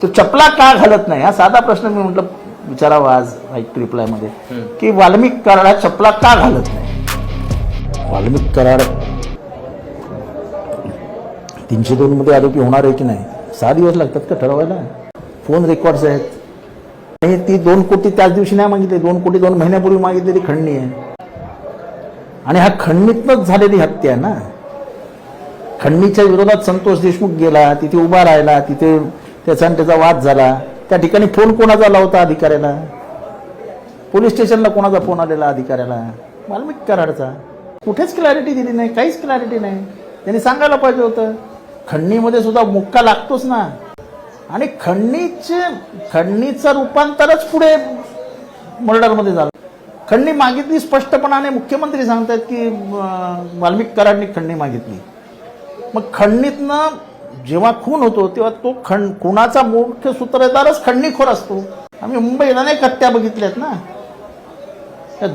तो चपला का घालत नाही? हा साधा प्रश्न मी म्हटलं विचारावा आज ऐक रिप्लायमध्ये की वाल्मिक कराड हा चपला का घालत नाही? वाल्मिक कराड तीनशे दोन मध्ये आरोपी होणार आहे की नाही? सहा दिवस लागतात का ठरवायला? फोन रेकॉर्ड्स आहेत. आणि ती दोन कोटी त्याच दिवशी नाही मागितली. दोन कोटी दोन महिन्यापूर्वी मागितलेली खंडणी आहे. आणि हा खंडणीतनच झालेली हत्या आहे ना? खंडणीच्या विरोधात संतोष देशमुख गेला तिथे उभा राहिला तिथे त्याचा आणि त्याचा वाद झाला. त्या ठिकाणी फोन कोणाचा आला होता अधिकाऱ्याला? पोलीस स्टेशनला कोणाचा फोन आलेला अधिकाऱ्याला? मालमिक कराडचा. कुठेच क्लॅरिटी दिली नाही काहीच क्लॅरिटी नाही. त्यांनी सांगायला पाहिजे होतं खंडणीमध्ये सुद्धा मुक्का लागतोच ना. आणि खंडणीचे खंडणीचं रूपांतरच पुढे मर्डरमध्ये झालं. खंडणी मागितली स्पष्टपणाने मुख्यमंत्री सांगतायत की वाल्मिक कराडनी खंडणी मागितली. मग खंडणीतनं जेव्हा खून होतो तेव्हा तो खंड खुनाचा मुख्य सूत्रधारच खंडणीखोर असतो. आम्ही मुंबईला नाही हत्या बघितल्यात ना.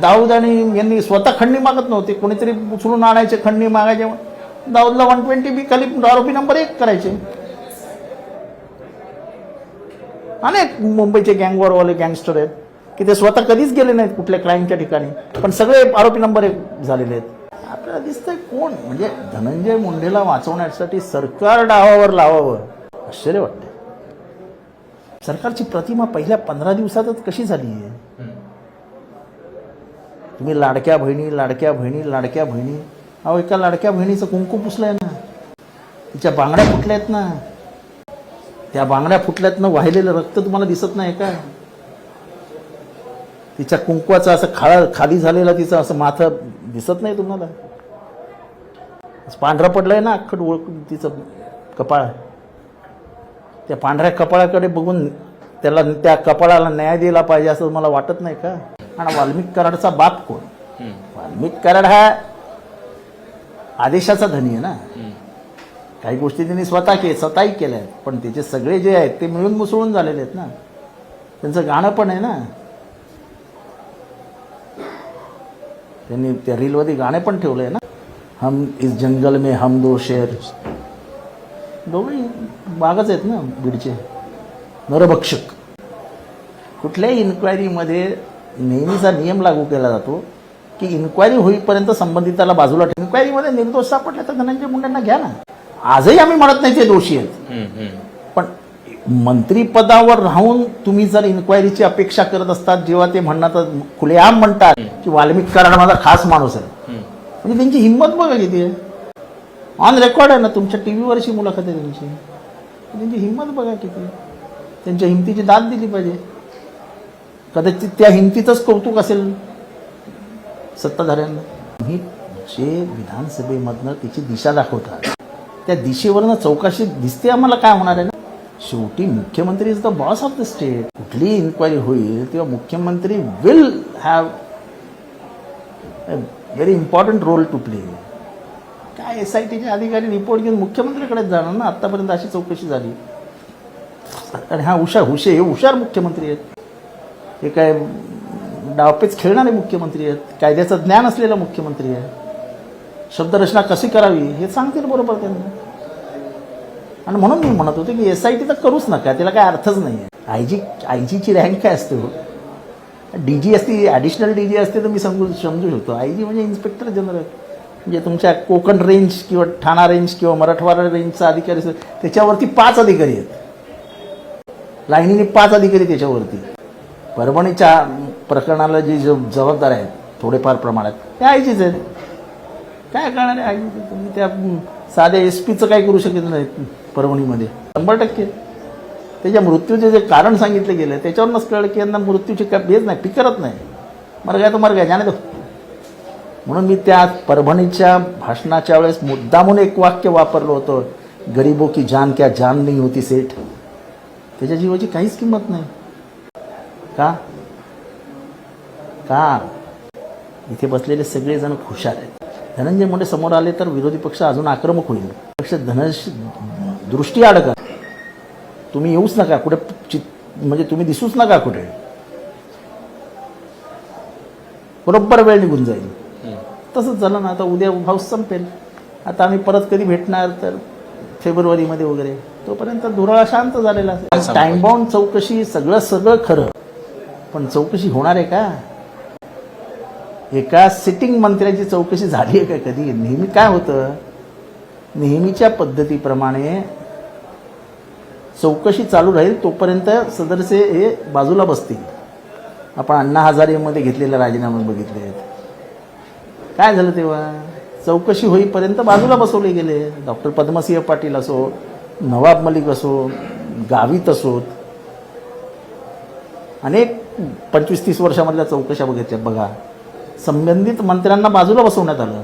दाऊद आणि यांनी स्वतः खंडणी मागत नव्हते. कोणीतरी उचलून आणायचे खंडणी मागायचे. दाऊदला वन ट्वेंटी बी खाली आरोपी नंबर एक करायचे. अनेक मुंबईचे गँगवरवाले गँगस्टर आहेत की ते स्वतः कधीच गेले नाहीत कुठल्या क्राईमच्या ठिकाणी. पण सगळे आरोपी नंबर एक झालेले आहेत. आपल्याला दिसतंय कोण? म्हणजे धनंजय मुंडेला वाचवण्यासाठी सरकार डावावर लावावं. आश्चर्य वाटतंय. सरकारची प्रतिमा पहिल्या पंधरा दिवसातच कशी झाली आहे? तुम्ही लाडक्या बहिणी लाडक्या बहिणी लाडक्या बहिणी. अहो एका लाडक्या बहिणीचं कुंकू पुसलंय ना. तिच्या बांगड्या फुटल्या आहेत ना. त्या बांगड्या फुटल्यातनं वाहिलेलं रक्त तुम्हाला दिसत नाही का? तिच्या कुंकवाचं असं खाळा खाली झालेलं तिचं असं माथं दिसत नाही तुम्हाला? पांढरं पडलंय ना अख्खं डोळ तिचं कपाळ. त्या पांढऱ्या कपाळाकडे बघून त्याला त्या कपाळाला न्याय दिला पाहिजे असं मला वाटत नाही का? आणि वाल्मिक कराडचा बाप कोण? वाल्मिक कराड हा आदेशाचा धनी आहे ना. काही गोष्टी त्यांनी स्वतः के स्वतःही केल्या आहेत. पण त्याचे सगळे जे आहेत ते मिळून मुसळून झालेले आहेत ना. त्यांचं गाणं पण आहे ना. त्यांनी त्या रीलमध्ये गाणे पण ठेवले आहे ना. हम इस जंगल में हम दो शेर। दोघे बागच आहेत ना बीडचे. नरभक्षक. कुठल्याही इन्क्वायरीमध्ये नेहमीचा नियम लागू केला जातो की इन्क्वायरी होईपर्यंत संबंधिताला बाजूला ठेव. इन्क्वायरीमध्ये निर्दोष सापडले तर धनंजय मुंडेंना घ्या ना. आजही आम्ही म्हणत नाही ते दोषी आहेत. पण मंत्रीपदावर राहून तुम्ही जर इन्क्वायरीची अपेक्षा करत असतात जेव्हा ते म्हणणार खुलेआम म्हणतात की वाल्मिक कराड माझा खास माणूस आहे. म्हणजे त्यांची हिंमत बघा किती आहे. ऑन रेकॉर्ड आहे ना तुमच्या टी व्हीवरची मुलाखत आहे त्यांची. त्यांची हिंमत बघा किती. त्यांच्या हिमतीची दाद दिली पाहिजे. कदाचित त्या हिमतीचंच कौतुक असेल सत्ताधाऱ्यांना. ही जे विधानसभेमधनं तिची दिशा दाखवतात त्या दिशेवरनं चौकशी दिसते आम्हाला काय होणार आहे ना? शेवटी मुख्यमंत्री is the boss of the state कुठलीही इन्क्वायरी होईल तेव्हा मुख्यमंत्री will have very important role to play काय एस आय टीचे अधिकारी रिपोर्ट घेऊन मुख्यमंत्र्याकडेच जाणार ना? आत्तापर्यंत अशी चौकशी झाली. आणि हा हुशार हुशे हे हुशार मुख्यमंत्री आहेत. हे काय डावपेच खेळणारे मुख्यमंत्री आहेत. कायद्याचं ज्ञान असलेला मुख्यमंत्री आहे. शब्दरचना कशी करावी हे सांगतील बरोबर त्यांना. आणि म्हणून मी म्हणत होते की एस आय टी तर करूच नका त्याला काय अर्थच नाही आहे आय जी आय जीची रँक काय असते हो? डी जी असती ॲडिशनल डी जी असते तर मी समजू समजू शकतो. आय जी म्हणजे इन्स्पेक्टर जनरल म्हणजे तुमच्या कोकण रेंज किंवा ठाणा रेंज किंवा मराठवाडा रेंजचा अधिकारी असेल त्याच्यावरती पाच अधिकारी आहेत. लाईनीने पाच अधिकारी त्याच्यावरती. परभणीच्या प्रकरणाला जे जबाबदार आहेत थोडेफार प्रमाणात ते आय जीच आहेत. काय करणार आहे आय जी तुम्ही त्या साध्या एस पीचं काय करू शकत नाही परभणीमध्ये? शंभर टक्के. त्याच्या मृत्यूचे जे कारण सांगितलं गेलं त्याच्यावरूनच कळलं की यांना मृत्यूची काय बेज नाही पिकरत नाही. मार्ग आहे तो मार्ग आहे जाणे दो म्हणून मी त्या परभणीच्या भाषणाच्या वेळेस मुद्दामून एक वाक्य वापरलं होतं गरीबो की जान क्या जान नाही होती सेठ. त्याच्या जीवाची काहीच किंमत नाही. का? का? इथे बसलेले सगळेजण हुशार आहेत. धनंजय मुंडे समोर आले तर विरोधी पक्ष अजून आक्रमक होईल. पक्ष धनश दृष्टी अडका तुम्ही येऊच नका कुठे चित म्हणजे तुम्ही दिसूच नका कुठे. बरोबर वेळ निघून जाईल. तसंच झालं ना आता उद्या हाऊस संपेल. आता आम्ही परत कधी भेटणार तर फेब्रुवारीमध्ये वगैरे. तोपर्यंत दुराळा शांत झालेला असेल. संपत. टाइम बाउंड चौकशी सगळं सगळं खरं. पण चौकशी होणार आहे का? एका सिटिंग मंत्र्याची चौकशी झाली आहे का कधी? नेहमी काय होतं? नेहमीच्या पद्धतीप्रमाणे चौकशी चालू राहील तोपर्यंत सदरसे हे बाजूला बसतील. आपण अण्णा हजारेमध्ये घेतलेले राजीनामे बघितले आहेत. काय झालं तेव्हा? चौकशी होईपर्यंत बाजूला बसवले गेले. डॉक्टर पद्मसिंह पाटील असो नवाब मलिक असो गावित असोत अनेक पंचवीस तीस वर्षामधल्या चौकशा बघितल्या. बघा संबंधित मंत्र्यांना बाजूला बसवण्यात आलं.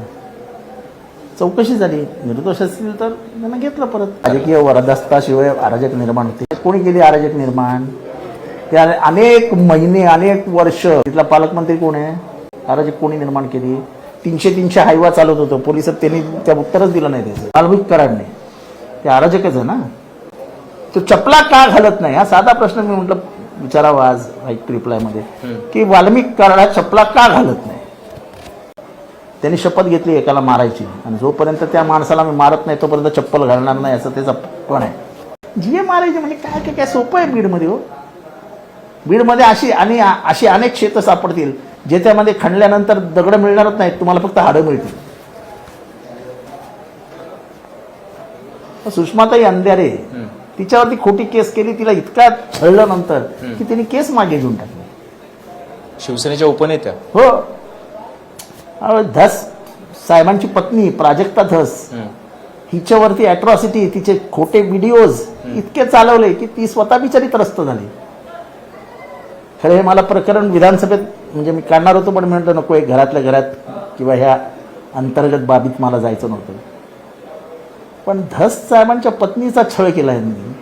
चौकशी झाली. निर्दोष असतील तर त्यांना घेतलं परत. राजकीय वरदस्ताशिवाय अराजक निर्माण होते. कोणी केली अराजक निर्माण? त्या अनेक महिने अनेक वर्ष. तिथला पालकमंत्री कोण आहे? अराजक कोणी निर्माण केली? तीनशे तीनशे हायवा चालवत होतं. पोलिसात त्यांनी त्या उत्तरच दिलं नाही त्याचं. वाल्मिक कराडने ते अराजकच आहे ना? तो चपला का घालत नाही? हा साधा प्रश्न मी म्हटलं विचारावा आज ऐक रिप्लायमध्ये की वाल्मिक कराडा चपला का घालत नाही? त्यांनी शपथ घेतली एकाला मारायची. आणि जोपर्यंत त्या माणसाला मी मारत नाही तोपर्यंत चप्पल घालणार नाही असं त्याचा पण आहे. जिये मारायचे म्हणजे काय काय काय सोपं आहे बीडमध्ये हो? बीडमध्ये अशी आणि अशी अनेक शेतं सापडतील जे त्यामध्ये खणल्यानंतर दगड मिळणारच नाहीत तुम्हाला फक्त हाडं मिळतील. सुषमाताई अंधारे तिच्यावरती खोटी केस केली तिला इतका छळलं नंतर की तिने केस मागे घेऊन टाकली. शिवसेनेच्या उपनेत्या. हो. धस. साहेबांची पत्नी प्राजक्ता धस. हिच्यावरती अॅट्रॉसिटी तिचे खोटे व्हिडिओज इतके चालवले की ती स्वतः बिचारी त्रस्त झाली. खरं हे मला प्रकरण विधानसभेत म्हणजे मी काढणार होतो पण मी म्हटलं नको एक घरातल्या घरात किंवा ह्या अंतर्गत बाबीत मला जायचं नव्हतं. पण धस साहेबांच्या पत्नीचा छळ केला यांनी.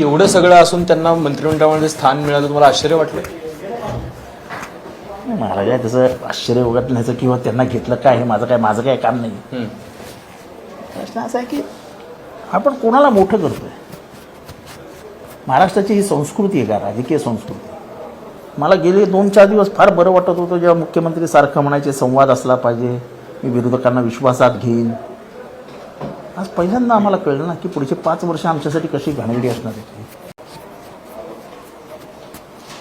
एवढं सगळं असून त्यांना मंत्रिमंडळामध्ये स्थान मिळालं तुम्हाला आश्चर्य वाटलं मला काय तसं आश्चर्य उघडण्याचं किंवा त्यांना घेतलं काय हे माझं काय माझं काय काम नाही. प्रश्न असा आहे की आपण कोणाला मोठं करतोय? महाराष्ट्राची ही संस्कृती आहे का? राजकीय संस्कृती मला गेले दोन चार दिवस फार बरं वाटत होतं जेव्हा मुख्यमंत्री सारखं म्हणायचे संवाद असला पाहिजे मी विरोधकांना विश्वासात घेईन. आज पहिल्यांदा आम्हाला कळलं ना की पुढचे पाच वर्ष आमच्यासाठी कशी घाणेरडी असणार आहे.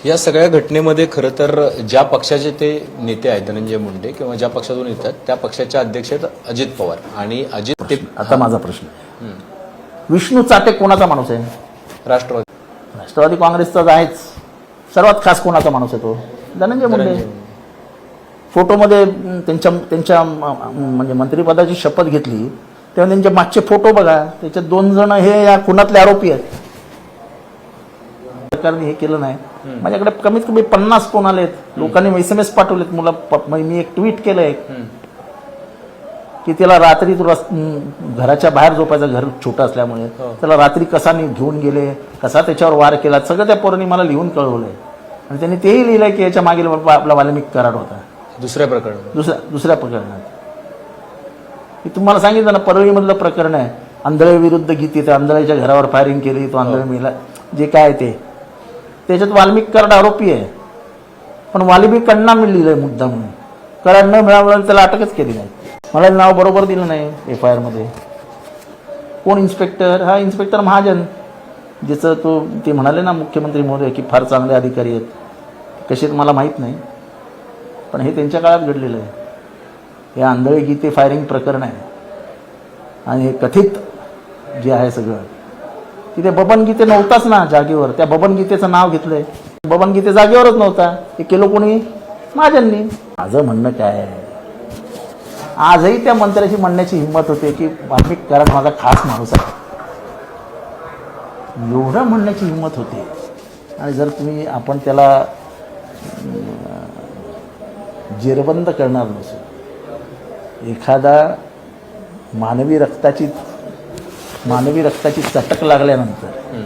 या सगळ्या घटनेमध्ये खरं तर ज्या पक्षाचे ते नेते आहेत धनंजय मुंडे किंवा ज्या पक्षातून येतात त्या पक्षाचे अध्यक्ष आहेत अजित पवार. आणि अजित ते आता माझा प्रश्न. विष्णू चाटे कोणाचा माणूस आहे? राष्ट्रवादी. राष्ट्रवादी काँग्रेसचाच आहेच. सर्वात खास कोणाचा माणूस आहे तो? धनंजय मुंडे. फोटोमध्ये त्यांच्या त्यांच्या म्हणजे मंत्रिपदाची शपथ घेतली. तेव्हा त्यांचे मागचे फोटो बघा. त्याच्यात दोन जण हे या खुनातले आरोपी आहेत. सरकारने हे केलं नाही. माझ्याकडे कमीत कमी पन्नास फोन आलेत. लोकांनी एस एम एस पाठवलेत. मुला मी एक ट्विट केलं एक. की त्याला रात्री घराच्या बाहेर झोपायचं घर छोटं असल्यामुळे हो. त्याला रात्री कसा घेऊन गेले कसा त्याच्यावर वार केला सगळं त्या पोरांनी मला लिहून कळवलंय. आणि त्यांनी तेही लिहिलंय की याच्या मागील बाबा आपला वाल्मिक कराड होता. दुसऱ्या प्रकरण दुसऱ्या दुसऱ्या प्रकरणात. मी तुम्हाला सांगितलं ना परळीमधलं प्रकरण आहे. आंधळे विरुद्ध गीती आंधळ्याच्या घरावर फायरिंग केली तो आंधळे मेला जे काय ते. त्याच्यात वाल्मिक कराड आरोपी आहे. पण वाल्मिकांना मी आहे मुद्दा म्हणून कराड न मिळाल्यामुळे त्याला अटकच केली नाही. मला नाव बरोबर दिलं नाही एफ आय आरमध्ये कोण इन्स्पेक्टर हा इन्स्पेक्टर महाजन. ज्याचं तो ते म्हणाले ना मुख्यमंत्री महोदय की फार चांगले अधिकारी आहेत. कसे मला माहीत नाही. पण हे त्यांच्या काळात घडलेलं आहे. हे आंधळे गीते फायरिंग प्रकरण आहे. आणि हे कथित जे आहे सगळं. तिथे बबन गीते नव्हताच ना जागेवर. त्या बबन गीतेचं नाव घेतलंय. बबन गीते जागेवरच नव्हता. हे केलं कोणी? माझ्यांनी. माझं म्हणणं काय आहे? आजही त्या मंत्र्याची म्हणण्याची हिंमत होते की वाल्मिक कारण माझा खास माणूस आहे. एवढं म्हणण्याची हिंमत होते. आणि जर तुम्ही आपण त्याला जेरबंद करणार नसू. एखादा मानवी रक्ताची मानवी रक्ताची चटक लागल्यानंतर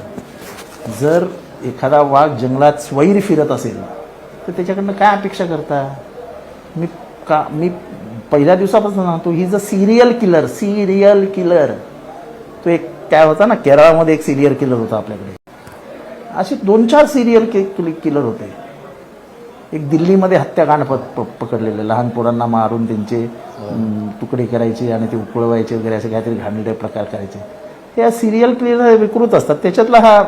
जर एखादा वाघ जंगलात स्वैर फिरत असेल तर त्याच्याकडनं काय अपेक्षा करता? मी का मी पहिल्या दिवसापासून सांगतो he is a serial killer serial killer तो एक काय होता ना केरळामध्ये एक सिरियल किलर होता आपल्याकडे. असे दोन चार सिरियल किलर होते. एक दिल्लीमध्ये हत्याकांड प प- पकडलेले लहान पोरांना मारून त्यांचे अं, तुकडे करायचे आणि ते उकळवायचे वगैरे असे काहीतरी घाणेरडे प्रकार करायचे. त्या सिरियल क्लिअर विकृत असतात. त्याच्यातला हा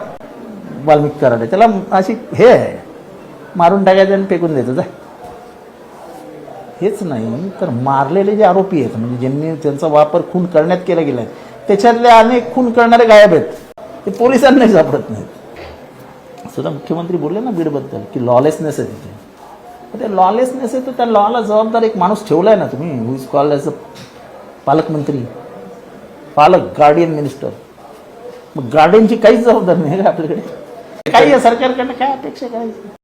वाल्मिक कराड आहे. त्याला अशी हे आहे. मारून टाकायचं आणि फेकून द्यायचं. जा. हेच नाही. तर मारलेले जे आरोपी आहेत म्हणजे ज्यांनी त्यांचा वापर खून करण्यात केला गेला आहे त्याच्यातले अनेक खून करणारे गायब आहेत. ते पोलिसांनाही सापडत नाहीत. सुद्धा मुख्यमंत्री बोलले ना बीडबद्दल की लॉलेसनेस आहे तिथे. तर ते लॉलेसनेस आहे तर त्या लॉला जबाबदार एक माणूस ठेवला आहे ना तुम्ही who is call as a पालकमंत्री. पालक गार्डियन मिनिस्टर मग गार्डियनची काहीच जबाबदारी नाही का आपल्याकडे? काही या सरकारकडनं काय अपेक्षा करायची